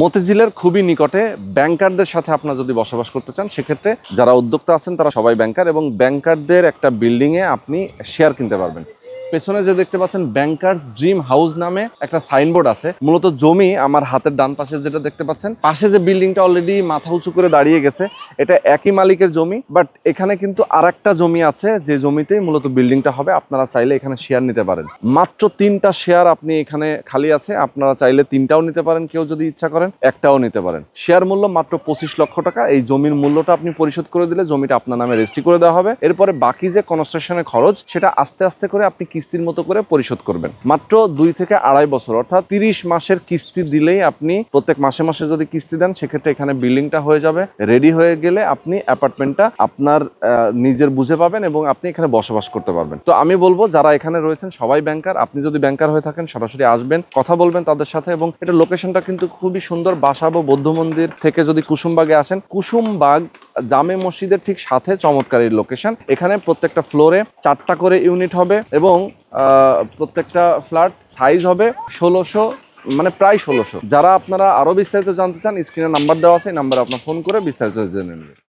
মতিঝিলের খুবই নিকটে ব্যাংকারদের সাথে আপনার যদি বসবাস করতে চান, সেক্ষেত্রে যারা উদ্যোক্তা আছেন তারা সবাই ব্যাংকার এবং ব্যাংকারদের একটা বিল্ডিংয়ে আপনি শেয়ার কিনতে পারবেন। পেছনে যে দেখতে পাচ্ছেন ব্যাংকার্স ড্রিম হাউস নামে একটা সাইনবোর্ড আছে। মূলত জমি আমার হাতের ডান পাশে যেটা দেখতে পাচ্ছেন, পাশে যে বিল্ডিংটা অলরেডি মাথা উঁচু করে দাঁড়িয়ে গেছে, এটা একই মালিকের জমি বাট এখানে কিন্তু আরেকটা জমি আছে, যে জমিতেই মূলত বিল্ডিংটা হবে, আপনারা চাইলে এখানে শেয়ার নিতে পারেন। মাত্র তিনটা শেয়ার আপনি এখানে খালি আছে, আপনারা চাইলে তিনটাও নিতে পারেন, কেউ যদি ইচ্ছা করেন, একটাও নিতে পারেন। শেয়ার মূল্য মাত্র পঁচিশ লক্ষ টাকা, এই জমির মূল্যটা আপনি পরিশোধ করে দিলে জমিটা আপনার নামে রেজিস্ট্রি করে দেওয়া হবে। এরপরে বাকি যে কনস্ট্রাকশনের খরচ, সেটা আস্তে আস্তে করে আপনি কিস্তির মতো করে পরিশোধ করবেন। মাত্র দুই থেকে আড়াই বছর, অর্থাৎ তিরিশ মাসের কিস্তি দিলেই আপনি প্রত্যেক মাসে মাসে যদি কিস্তি দেন, সেক্ষেত্রে এখানে বিল্ডিংটা হয়ে যাবে। রেডি হয়ে গেলে আপনি অ্যাপার্টমেন্টটা আপনার নিজের বুঝে পাবেন এবং আপনি এখানে বসবাস করতে পারবেন। তো আমি বলব, যারা এখানে রয়েছেন, সবাই ব্যাংকার আপনি যদি ব্যাংকার হয়ে থাকেন, সরাসরি আসবেন, কথা বলবেন তাদের সাথে এবং এটা লোকেশনটা কিন্তু খুবই সুন্দর, বাসাবো, বৌদ্ধ মন্দির থেকে যদি কুসুমবাগে আসেন, কুসুমবাগ জামে মসজিদের ঠিক সাথে চমৎকারের লোকেশন এখানে প্রত্যেকটা ফ্লোরে চারটা করে ইউনিট হবে এবং প্রত্যেকটা ফ্ল্যাট সাইজ হবে ষোলোশো মানে প্রায় ষোলোশো। যারা আপনারা আরও বিস্তারিত জানতে চান স্ক্রিনে নাম্বার দেওয়া আছে, এই নাম্বারে আপনার ফোন করে বিস্তারিত জেনে নেবেন।